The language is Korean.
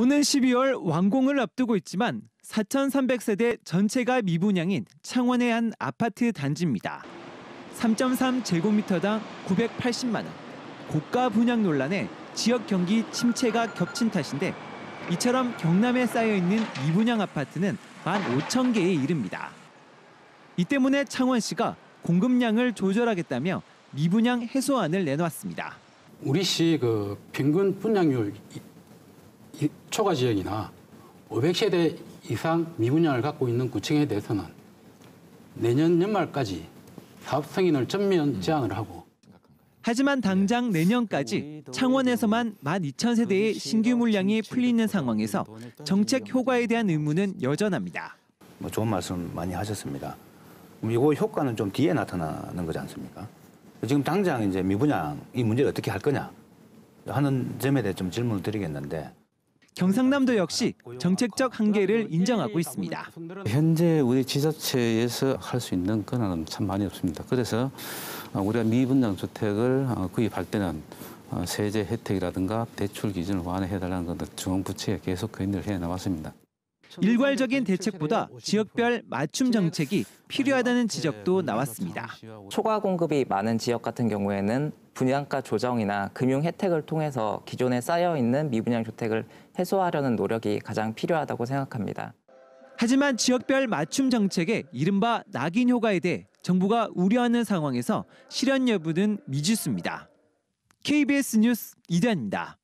오는 12월 완공을 앞두고 있지만 4,300세대 전체가 미분양인 창원의 한 아파트 단지입니다. 3.3 제곱미터당 980만 원. 고가 분양 논란에 지역 경기 침체가 겹친 탓인데 이처럼 경남에 쌓여 있는 미분양 아파트는 15,000개에 이릅니다. 이 때문에 창원시가 공급량을 조절하겠다며 미분양 해소안을 내놓았습니다. 우리 시 그 평균 분양률 초과 지역이나 500세대 이상 미분양을 갖고 있는 구청에 대해서는 내년 연말까지 사업 승인을 전면 제한을 하고 하지만 당장 내년까지 창원에서만 12,000세대의 신규 물량이 풀리는 상황에서 정책 효과에 대한 의문은 여전합니다. 뭐 좋은 말씀 많이 하셨습니다. 이거 효과는 좀 뒤에 나타나는 거지 않습니까? 지금 당장 이제 미분양 이 문제를 어떻게 할 거냐 하는 점에 대해 좀 질문을 드리겠는데 경상남도 역시 정책적 한계를 인정하고 있습니다. 현재 우리 지자체에서 할 수 있는 권한은 참 많이 없습니다. 그래서 어, 우리가 미분양 주택을 어, 구입할 때는 어, 세제 혜택이라든가 대출 기준을 완화해달라는 것을 중앙부처에 계속 건의를 해 나왔습니다. 일괄적인 대책보다 지역별 맞춤 정책이 필요하다는 지적도 나왔습니다. 초과 공급이 많은 지역 같은 경우에는 분양가 조정이나 금융 혜택을 통해서 기존에 쌓여 있는 미분양 주택을 해소하려는 노력이 가장 필요하다고 생각합니다. 하지만 지역별 맞춤 정책의 이른바 낙인 효과에 대해 정부가 우려하는 상황에서 실현 여부는 미지수입니다. KBS 뉴스 이단입니다.